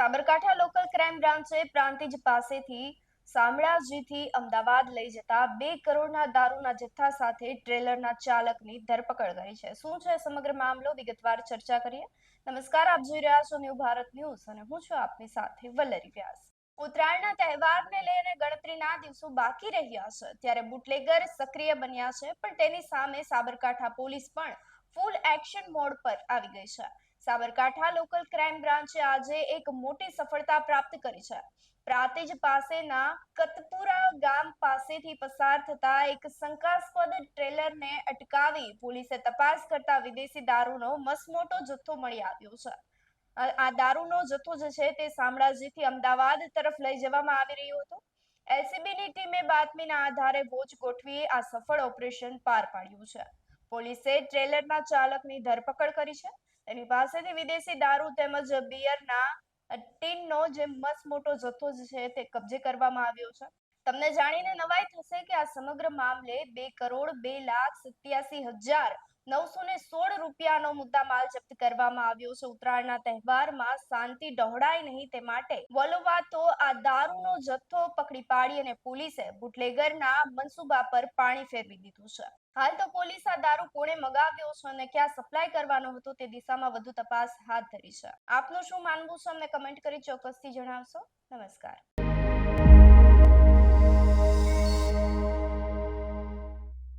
Sabarkantha local crime બ્રાન્ચે પ્રાંતિજ પાસેથી શામળાજીથી અમદાવાદ લઈ જતા બે કરોડના દારૂના જથ્થા સાથે ટ્રેલરના ચાલકની ધરપકડ કરી છે. શું છે સમગ્ર મામલો? વિગતવાર ચર્ચા કરીએ. નમસ્કાર, આપ જોઈ રહ્યા છો ન્યૂ ભારત ન્યૂઝ અને હું છું આપની સાથે વલ્લરી વ્યાસ. ઉત્તરાયણના તહેવારને લઈને ગણતરીના દિવસો બાકી રહ્યા છે. ત્યારે બુટલેગર સક્રિય બન્યા છે, પણ તેની સામે સાબરકાંઠા પોલીસ પણ ફૂલ એક્શન મોડ પર આવી ગઈ છે. સાબરકાંઠા લોકલ ક્રાઇમ બ્રાન્ચે આજે એક મોટી સફળતા પ્રાપ્ત કરી છે. પ્રાતિજ પાસેના કતપુરા ગામ પાસેથી પસાર થતા એક શંકાસ્પદ ટ્રેલરને અટકાવી પોલીસે તપાસ કરતા વિદેશી દારૂનો મસમોટો જથ્થો મળી આવ્યો છે. આ દારૂનો જથ્થો જે છે તે શામળાજીથી અમદાવાદ તરફ લઈ જવામાં આવી રહ્યો હતો. એલસીબીની ટીમે બાતમીના આધારે વોચ ગોઠવી આ સફળ ઓપરેશન પાર પાડ્યું છે. પોલીસે ટ્રેલરના ચાલકની ધરપકડ કરી છે. તેની પાસેથી વિદેશી દારૂ તેમજ બિયરના ટીનનો જે મસ્ત મોટો જથ્થો છે તે કબજે કરવામાં આવ્યો છે. તમને જાણીને નવાઈ થશે કે આ સમગ્ર મામલે બે કરોડ બે લાખ સત્યાસી હજાર નવસો ને સોળ રૂપિયાનો મુદ્દામાલ જપ્ત કરવામાં આવ્યો છે. ઉત્તરાયણના તહેવારમાં શાંતિ ડહોળાય નહીં તે માટે વલોવાતો આ દારૂનો જથ્થો પકડી પાડી અને પોલીસે બુટલેગરના મનસુબા પર પાણી ફેરવી દીધું છે. હાલ તો પોલીસ આ દારૂ કોણે મગાવ્યો છે અને ક્યાં સપ્લાય કરવાનો હતો તે દિશામાં વધુ તપાસ હાથ ધરી છે. આપનું શું માનવું છે? અમને કમેન્ટ કરી ચોક્કસથી જણાવશો. નમસ્કાર.